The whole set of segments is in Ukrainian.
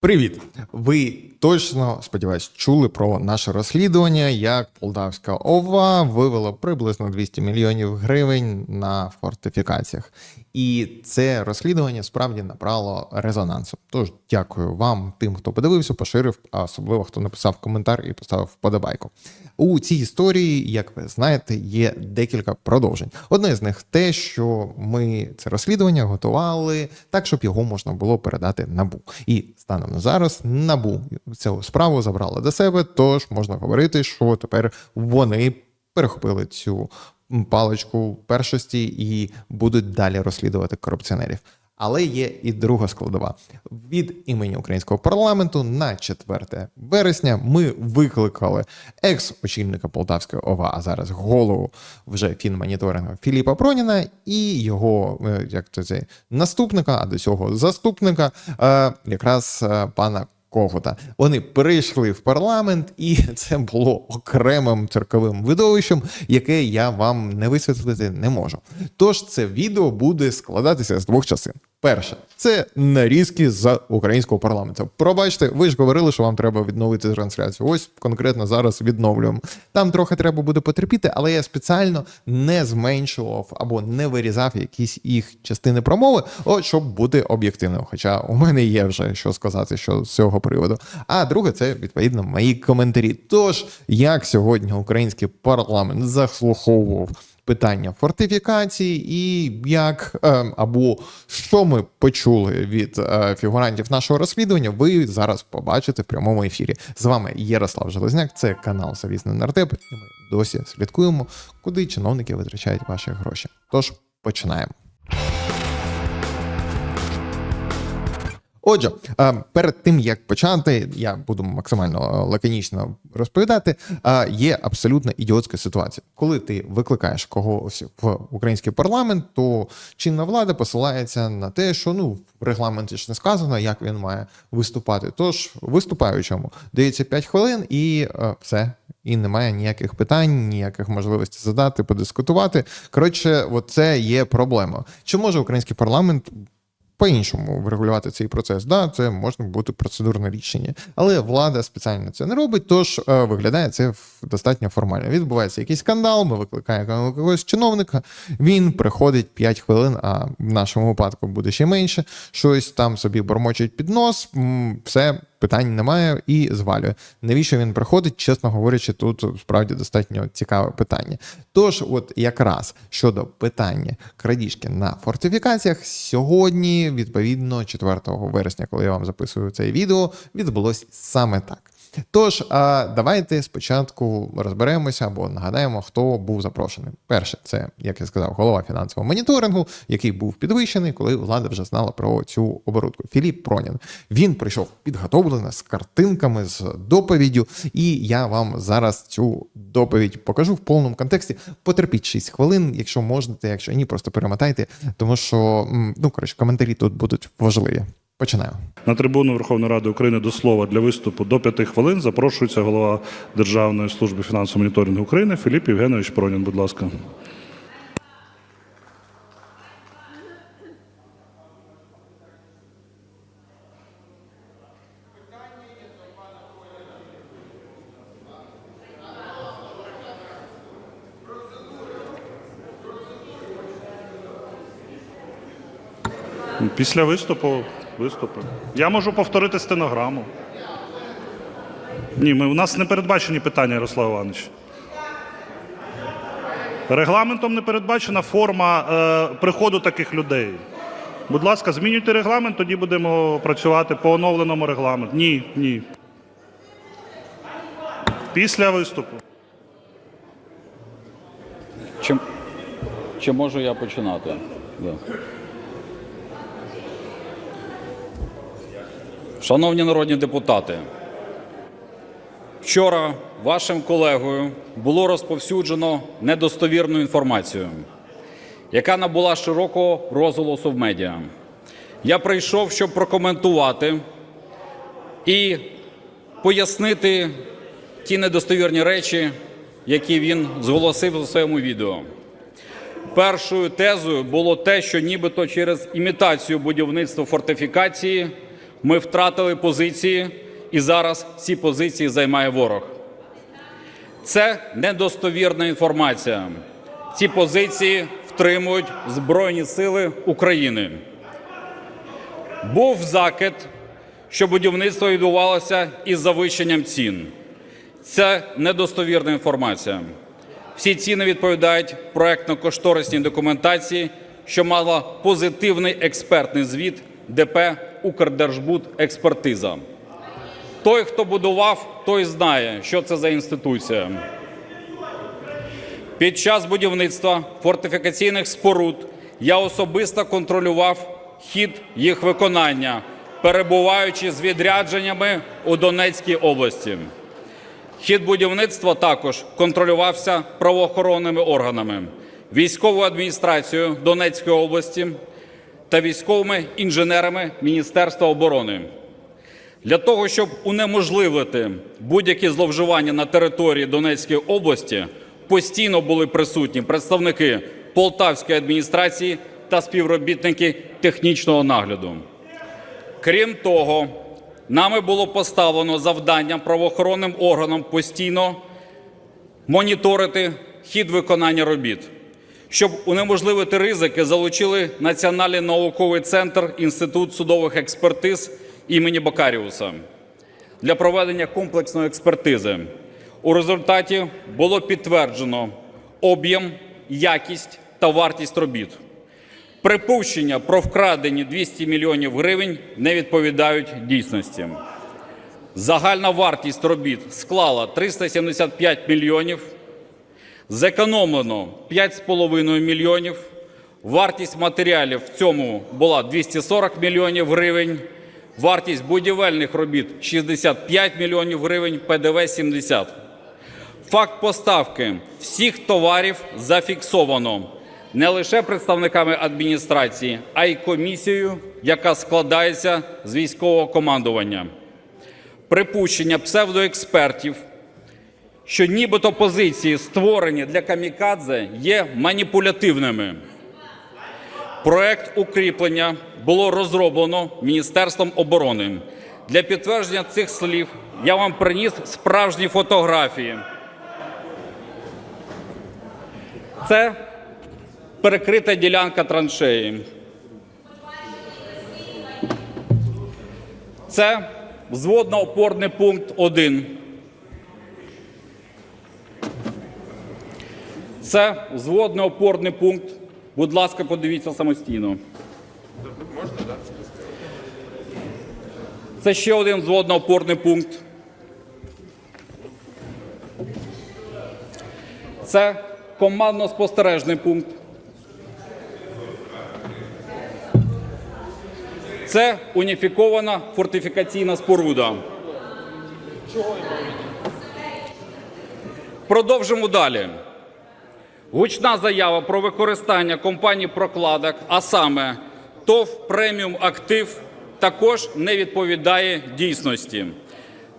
Привіт! Ви точно сподіваюсь чули про наше розслідування, як Полтавська ОВА вивела приблизно 200 мільйонів гривень на фортифікаціях. І це розслідування справді набрало резонансу. Тож дякую вам, тим, хто подивився, поширив, а особливо хто написав коментар і поставив вподобайку. У цій історії, як ви знаєте, є декілька продовжень. Одне з них те, що ми це розслідування готували так, щоб його можна було передати набу. І станом на зараз набу цю справу забрала до себе. Тож можна говорити, що тепер вони перехопили цю паличку першості і будуть далі розслідувати корупціонерів. Але є і друга складова. Від імені українського парламенту на 4 вересня ми викликали екс-очільника Полтавської ОВА, а зараз голову вже фінмоніторингу Філіпа Проніна і його е, як то це наступника, а до цього заступника, е, якраз е, пана. Когута. Вони прийшли в парламент, і це було окремим цирковим видовищем, яке я вам не висвітлити не можу. Тож це відео буде складатися з двох частин. Перше, це нарізки з українського парламенту. Пробачте, ви ж говорили, що вам треба відновити трансляцію. Ось конкретно зараз відновлюємо. Там трохи треба буде потерпіти, але я спеціально не зменшував або не вирізав якісь їх частини промови, от щоб бути об'єктивним. Хоча у мене є вже що сказати що з цього приводу. А друге, це відповідно мої коментарі. Тож, як сьогодні український парламент заслуховував питання фортифікації, і як е, або що ми почули від е, фігурантів нашого розслідування, ви зараз побачите в прямому ефірі. З вами Ярослав Железняк, це канал Завісний Нартеп, і ми досі слідкуємо, куди чиновники витрачають ваші гроші. Тож починаємо. Отже, е, перед тим як почати, я буду максимально лаконічно розповідати. е, Є абсолютно ідіотська ситуація. Коли ти викликаєш когось в український парламент, то чинна влада посилається на те, що ну в регламенті ж не сказано, як він має виступати. Тож виступаючому дається 5 хвилин, і е, все. І немає ніяких питань, ніяких можливостей задати, подискутувати. Коротше, от це є проблема. Чи може український парламент по-іншому врегулювати цей процес. Да, це можна бути процедурне рішення, але влада спеціально це не робить. Тож е, виглядає це достатньо формально. Відбувається якийсь скандал. Ми викликаємо якогось чиновника. Він приходить 5 хвилин, а в нашому випадку буде ще менше. Щось там собі бормочить під нос. Все. Питань немає і звалює. Навіщо він приходить? Чесно говорячи, тут справді достатньо цікаве питання. Тож, от якраз щодо питання крадіжки на фортифікаціях, сьогодні, відповідно, 4 вересня, коли я вам записую це відео, відбулось саме так. Тож, давайте спочатку розберемося або нагадаємо, хто був запрошений. Перше, це, як я сказав, голова фінансового моніторингу, який був підвищений, коли влада вже знала про цю оборудку. Філіп Пронін. Він прийшов підготовлений з картинками, з доповіддю, і я вам зараз цю доповідь покажу в повному контексті. Потерпіть 6 хвилин, якщо можете, якщо ні, просто перемотайте, тому що ну коротше, коментарі тут будуть важливі. Починаю. На трибуну Верховної Ради України до слова для виступу до п'яти хвилин запрошується голова Державної служби фінансового моніторингу України Філіп Євгенович Пронін. Будь ласка. Після виступу виступи. Я можу повторити стенограму. Ні, ми, у нас не передбачені питання, Ярослав Іванович. Регламентом не передбачена форма е, приходу таких людей. Будь ласка, змінюйте регламент, тоді будемо працювати по оновленому регламенту. Ні, ні. Після виступу. Чи, чи можу я починати? Да. Шановні народні депутати, вчора вашим колегою було розповсюджено недостовірну інформацію, яка набула широкого розголосу в медіа. Я прийшов, щоб прокоментувати і пояснити ті недостовірні речі, які він зголосив у своєму відео. Першою тезою було те, що нібито через імітацію будівництва фортифікації Ми втратили позиції, і зараз ці позиції займає ворог. Це недостовірна інформація. Ці позиції втримують Збройні Сили України. Був закид, що будівництво відбувалося із завищенням цін. Це недостовірна інформація. Всі ціни відповідають проектно-кошторисній документації, що мала позитивний експертний звіт ДП Укрдержбуд експертиза. Той, хто будував, той знає, що це за інституція. Під час будівництва фортифікаційних споруд я особисто контролював хід їх виконання, перебуваючи з відрядженнями у Донецькій області. Хід будівництва також контролювався правоохоронними органами, військовою адміністрацією Донецької області та військовими інженерами Міністерства оборони. Для того, щоб унеможливити будь-які зловживання на території Донецької області, постійно були присутні представники Полтавської адміністрації та співробітники технічного нагляду. Крім того, нами було поставлено завдання правоохоронним органам постійно моніторити хід виконання робіт. Щоб унеможливити ризики, залучили Національний науковий центр Інститут судових експертиз імені Бакаріуса для проведення комплексної експертизи. У результаті було підтверджено об'єм, якість та вартість робіт. Припущення про вкрадені 200 мільйонів гривень не відповідають дійсності. Загальна вартість робіт склала 375 мільйонів. Зекономлено 5,5 мільйонів. Вартість матеріалів в цьому була 240 мільйонів гривень. Вартість будівельних робіт 65 мільйонів гривень, ПДВ 70. Факт поставки всіх товарів зафіксовано не лише представниками адміністрації, а й комісією, яка складається з військового командування. Припущення псевдоекспертів, що нібито позиції, створені для камікадзе, є маніпулятивними. Проект укріплення було розроблено Міністерством оборони. Для підтвердження цих слів я вам приніс справжні фотографії. Це перекрита ділянка траншеї. Це взводно-опорний пункт 1. Це взводно-опорний пункт. Будь ласка, подивіться самостійно. Це ще один взводно-опорний пункт. Це командно-спостережний пункт. Це уніфікована фортифікаційна споруда. Продовжимо далі. Гучна заява про використання компанії прокладок, а саме ТОВ преміум актив, також не відповідає дійсності.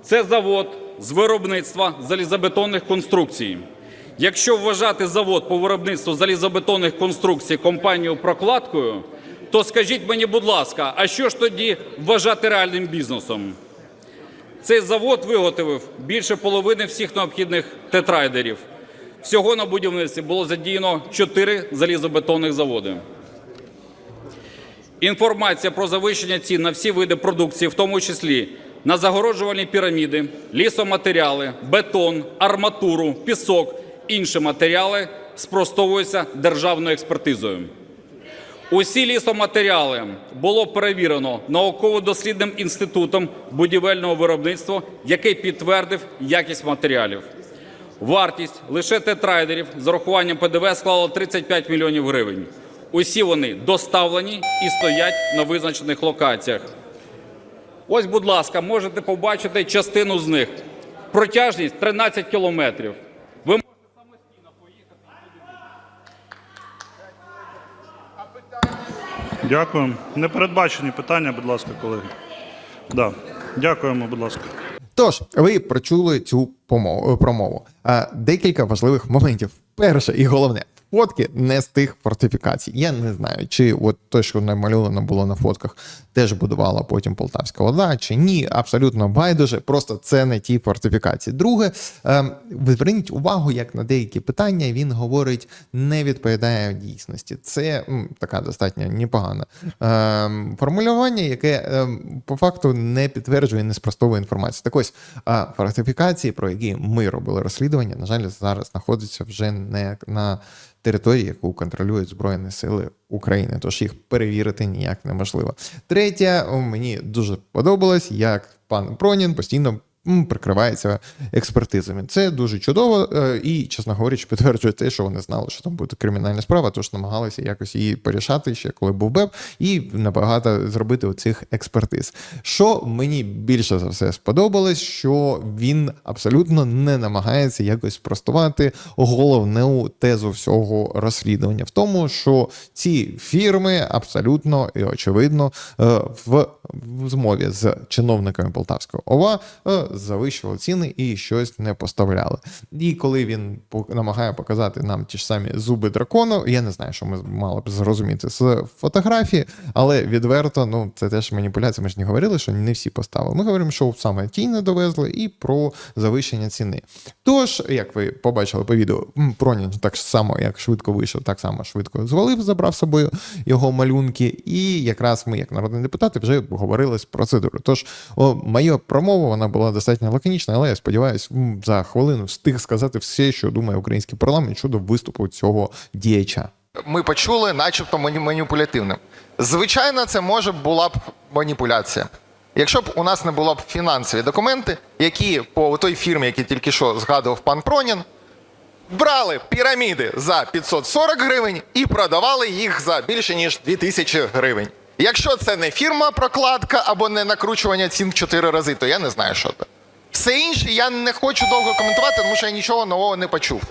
Це завод з виробництва залізобетонних конструкцій. Якщо вважати завод по виробництву залізобетонних конструкцій компанією прокладкою, то скажіть мені, будь ласка, а що ж тоді вважати реальним бізнесом? Цей завод виготовив більше половини всіх необхідних тетрайдерів. Всього на будівництві було задіяно 4 залізобетонних заводи. Інформація про завищення цін на всі види продукції, в тому числі на загороджувальні піраміди, лісоматеріали, бетон, арматуру, пісок, інші матеріали спростовується державною експертизою. Усі лісоматеріали було перевірено науково-дослідним інститутом будівельного виробництва, який підтвердив якість матеріалів. Вартість лише тетрайдерів з урахуванням ПДВ склала 35 мільйонів гривень. Усі вони доставлені і стоять на визначених локаціях. Ось, будь ласка, можете побачити частину з них. Протяжність 13 кілометрів. Ви можете самостійно поїхати. Дякую. Непередбачені питання, будь ласка, колеги. Да. Дякуємо, будь ласка. Тож, ви прочули цю промову. А, Декілька важливих моментів. Перше і головне. Фотки не з тих фортифікацій. Я не знаю, чи от те, що намальовано було на фотках, теж будувала потім Полтавська вода, чи ні. Абсолютно байдуже. Просто це не ті фортифікації. Друге, ем, ви зверніть увагу, як на деякі питання він говорить, не відповідає дійсності. Це така достатньо непогана ем, формулювання, яке ем, по факту не підтверджує, не спростовує інформацію. Так ось фортифікації, про які ми робили розслідування, на жаль, зараз знаходяться вже не на території, яку контролюють Збройні Сили України, тож їх перевірити ніяк неможливо. Третє, мені дуже подобалось, як пан Пронін постійно. Прикривається експертизами. Це дуже чудово е, і, чесно говорячи, підтверджує те, що вони знали, що там буде кримінальна справа, тож намагалися якось її порішати ще коли був БЕП, і набагато зробити оцих експертиз. Що мені більше за все сподобалось, що він абсолютно не намагається якось спростувати головну тезу всього розслідування в тому, що ці фірми абсолютно і очевидно е, в, в змові з чиновниками Полтавського ОВА е, завищували ціни і щось не поставляли. І коли він намагає показати нам ті ж самі зуби дракону, я не знаю, що ми мали б зрозуміти з фотографії, але відверто, ну це теж маніпуляція. Ми ж не говорили, що не всі поставили. Ми говоримо, що саме ті не довезли, і про завищення ціни. Тож, як ви побачили по відео, Пронін так само, як швидко вийшов, так само швидко звалив, забрав з собою його малюнки. І якраз ми, як народні депутати, вже говорили з процедури. Тож, моя промова вона була достатньо лаконічна, але я сподіваюся, за хвилину встиг сказати все, що думає український парламент щодо виступу цього діяча. ми почули, начебто мані- маніпулятивним. Звичайно, це може була б маніпуляція. Якщо б у нас не було б фінансові документи, які по той фірмі, який тільки що згадував пан Пронін, брали піраміди за 540 гривень і продавали їх за більше ніж 2000 гривень. Якщо це не фірма прокладка або не накручування цін в 4 рази, то я не знаю, що це. Все інше я не хочу довго коментувати, тому що я нічого нового не почув.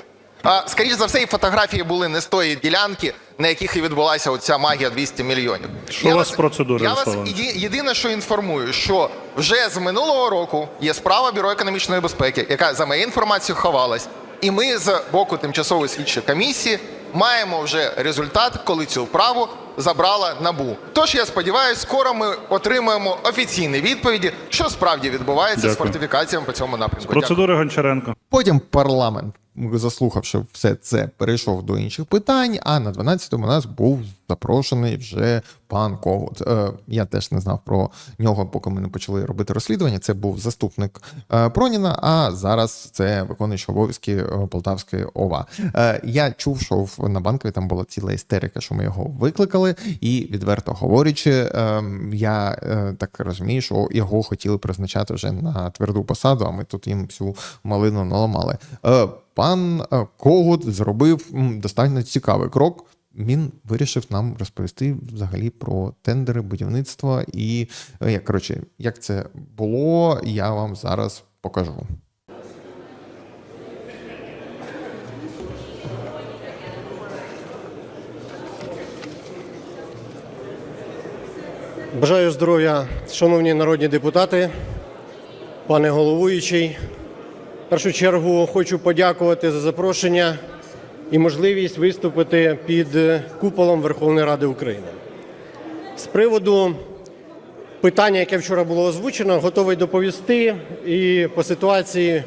А, скоріш за все, і фотографії були не з тої ділянки, на яких і відбулася оця магія 200 мільйонів. Що у вас процедури, Я вас єдине, що інформую, що вже з минулого року є справа Бюро економічної безпеки, яка за моєю інформацією ховалась. І ми з боку тимчасової слідчої комісії маємо вже результат, коли цю вправу забрала набу. Тож я сподіваюся, скоро ми отримаємо офіційні відповіді, що справді відбувається з фортифікаціями по цьому напрямку. Дякую. Процедури Гончаренко. Потім парламент, заслухавши все це, перейшов до інших питань. А на 12-му у нас був запрошений вже пан Когут. Е, я теж не знав про нього, поки ми не почали робити розслідування. Це був заступник е, Проніна. А зараз це виконуючий обов'язки е, Полтавської ОВА. Е, я чув, що в- на банкові там була ціла істерика, що ми його викликали, і відверто говорячи, е, я е, так розумію, що його хотіли призначати вже на тверду посаду, а ми тут їм всю малину наламали. Е, Пан е, Когут зробив достатньо цікавий крок. Він вирішив нам розповісти взагалі про тендери, будівництво і як коротше, як це було, я вам зараз покажу. Бажаю здоров'я, шановні народні депутати, пане головуючий. В першу чергу хочу подякувати за запрошення і можливість виступити під куполом Верховної Ради України. З приводу питання, яке вчора було озвучено, готовий доповісти і по ситуації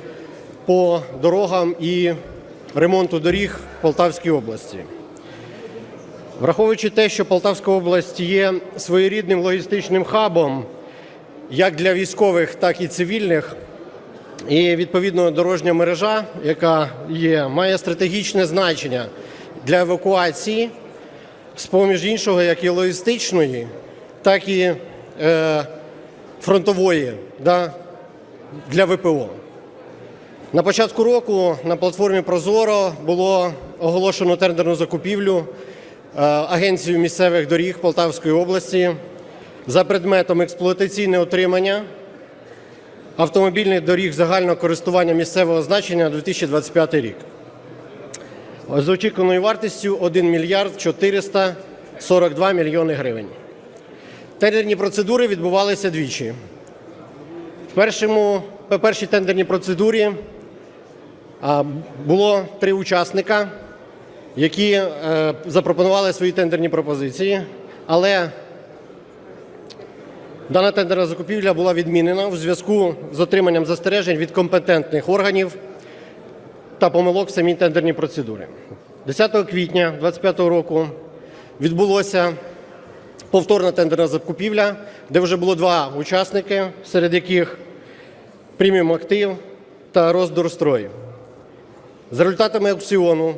по дорогам і ремонту доріг в Полтавській області. Враховуючи те, що Полтавська область є своєрідним логістичним хабом як для військових, так і цивільних, і відповідно дорожня мережа, яка є, має стратегічне значення для евакуації, з поміж іншого, як і логістичної, так і е, фронтової да, для ВПО. На початку року на платформі Прозоро було оголошено тендерну закупівлю е, Агенцією місцевих доріг Полтавської області за предметом експлуатаційне отримання автомобільних доріг загального користування місцевого значення на 2025 рік. З очікуваною вартістю 1 мільярд 442 мільйони гривень. Тендерні процедури відбувалися двічі. В першому, по першій тендерній процедурі було три учасника. Які е, запропонували свої тендерні пропозиції, але дана тендерна закупівля була відмінена у зв'язку з отриманням застережень від компетентних органів та помилок в самій тендерній процедурі. 10 квітня 2025 року відбулося повторна тендерна закупівля, де вже було два учасники, серед яких Преміум Актив та Роздорстрой. За результатами аукціону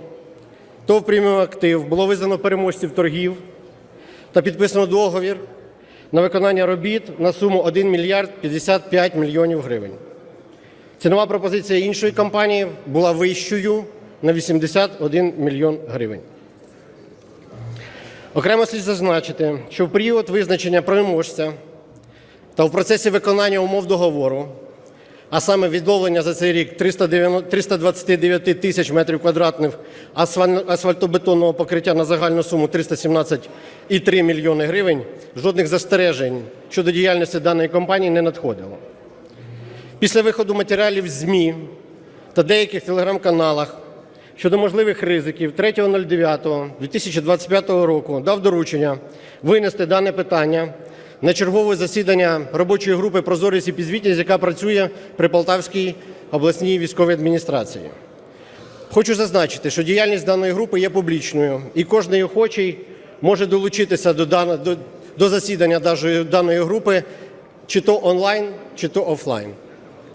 ТОВ Преміум Актив було визнано переможців торгів та підписано договір на виконання робіт на суму 1 мільярд 55 мільйонів гривень. Цінова пропозиція іншої компанії була вищою на 81 мільйон гривень. Окремо слід зазначити, що в період визначення переможця та в процесі виконання умов договору, а саме відновлення за цей рік 329 тисяч метрів квадратних асфальтобетонного покриття на загальну суму 317,3 мільйони гривень, жодних застережень щодо діяльності даної компанії не надходило. Після виходу матеріалів ЗМІ та деяких телеграм-каналах щодо можливих ризиків 3.09.2025 року дав доручення винести дане питання на чергове засідання робочої групи «Прозорість і підзвітність», яка працює при Полтавській обласній військовій адміністрації. Хочу зазначити, що діяльність даної групи є публічною, і кожен охочий може долучитися до, до, до засідання даної групи чи то онлайн, чи то офлайн.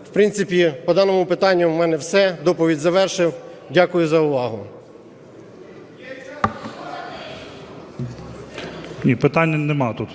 В принципі, по даному питанню в мене все. Доповідь завершив. Дякую за увагу. Ні, питань нема тут.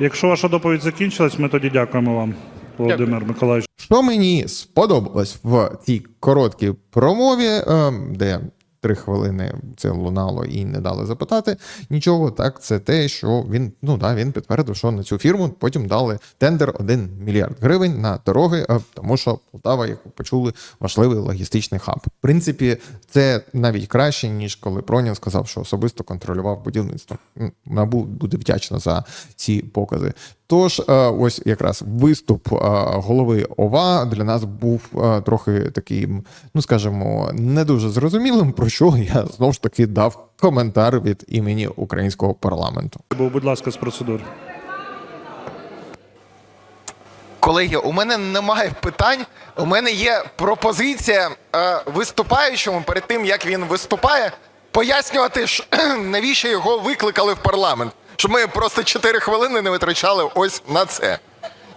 Якщо ваша доповідь закінчилась, ми тоді дякуємо вам, Володимир Миколаївич. Що мені сподобалось в цій короткій промові, е, де три хвилини це лунало і не дали запитати нічого, так це те, що він ну да, він підтвердив, що на цю фірму потім дали тендер 1 мільярд гривень на дороги, е, тому що Полтава, як ви почули, важливий логістичний хаб. В принципі, це навіть краще, ніж коли Пронін сказав, що особисто контролював будівництво. Набу буде вдячна за ці покази. Тож, е, ось якраз виступ е, голови ОВА для нас був е, трохи таким, ну скажімо, не дуже зрозумілим, про що я знову ж таки дав коментар від імені українського парламенту. Будь ласка, з процедур. Колеги, у мене немає питань. У мене є пропозиція е, виступаючому перед тим, як він виступає, пояснювати, що, навіщо його викликали в парламент. Щоб ми просто 4 хвилини не витрачали ось на це.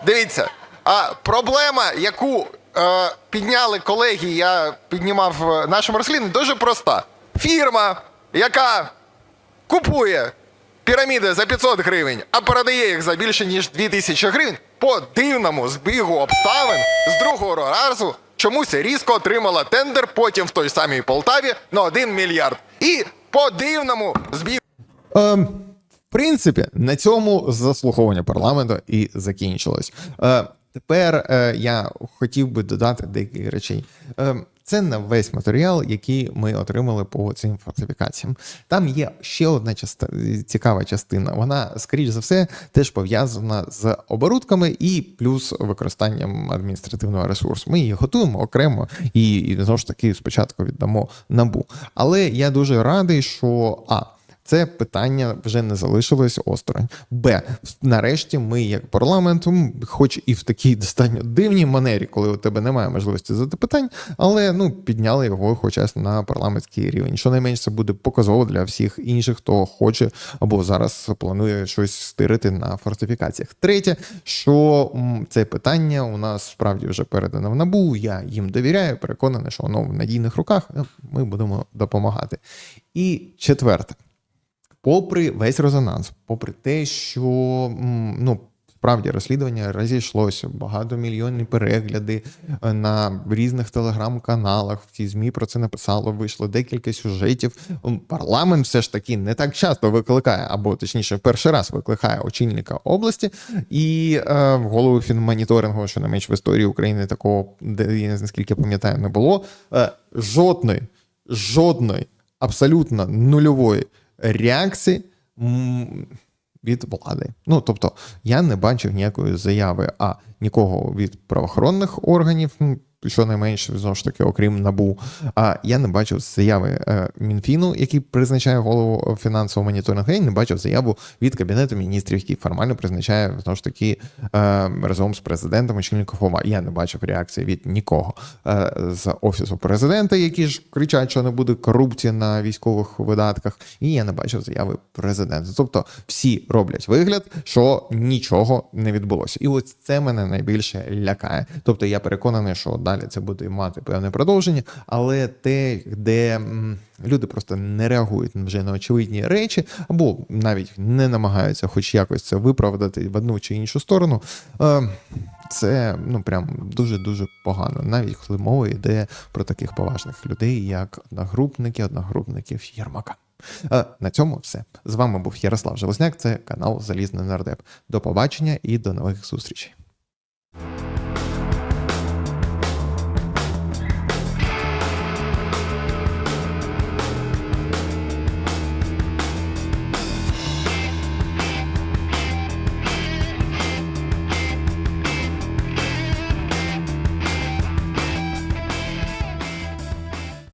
Дивіться, а проблема, яку е, підняли колеги, я піднімав в нашому розслідуванні, дуже проста. Фірма, яка купує піраміди за 500 гривень, а продає їх за більше ніж 2000 гривень, по дивному збігу обставин з другого разу чомусь різко отримала тендер потім в той самій Полтаві на 1 мільярд. І по дивному збігу. В принципі, на цьому заслуховування парламенту і закінчилось. Е, тепер е, я хотів би додати декілька речей. Е, це не весь матеріал, який ми отримали по цим фортифікаціям. Там є ще одна частина, цікава частина. Вона, скоріш за все, теж пов'язана з оборудками і плюс використанням адміністративного ресурсу. Ми її готуємо окремо і, і знову ж таки спочатку віддамо набу. Але я дуже радий, що а. Це питання вже не залишилось осторонь. Б. Нарешті ми, як парламент, хоч і в такій достатньо дивній манері, коли у тебе немає можливості задати питань, але ну підняли його хоча на парламентський рівень. Щонайменш це буде показово для всіх інших, хто хоче або зараз планує щось стирити на фортифікаціях. Третє, що це питання у нас справді вже передано в набу. Я їм довіряю, переконаний, що воно в надійних руках. Ми будемо допомагати. І четверте попри весь резонанс, попри те, що ну. Справді розслідування розійшлося, багатомільйонні перегляди е, на різних телеграм-каналах. В ці змі про це написало. Вийшло декілька сюжетів. Парламент все ж таки не так часто викликає, або точніше, перший раз викликає очільника області і е, голову фінмоніторингу, що не менш в історії України такого, де я наскільки пам'ятаю, не було. Е, жодної, жодної, абсолютно нульової реакції від влади. Ну тобто, я не бачив ніякої заяви, а нікого від правоохоронних органів. Щонайменше, знову ж таки, окрім набу. А я не бачив заяви е, Мінфіну, який призначає голову фінансового моніторингу. Я не бачив заяву від кабінету міністрів, який формально призначає знову ж таки е, разом з президентом очільників ОВА. Я не бачив реакції від нікого е, з офісу президента, які ж кричать, що не буде корупції на військових видатках. І я не бачив заяви президента. Тобто всі роблять вигляд, що нічого не відбулося. І ось це мене найбільше лякає. Тобто я переконаний, що далі це буде мати певне продовження, але те, де люди просто не реагують вже на очевидні речі, або навіть не намагаються хоч якось це виправдати в одну чи іншу сторону. Е, це ну прям дуже дуже погано, навіть коли мова йде про таких поважних людей, як одногрупники, одногрупників Єрмака. Е, На цьому все. З вами був Ярослав Железняк. Це канал Залізний Нардеп. До побачення і до нових зустрічей.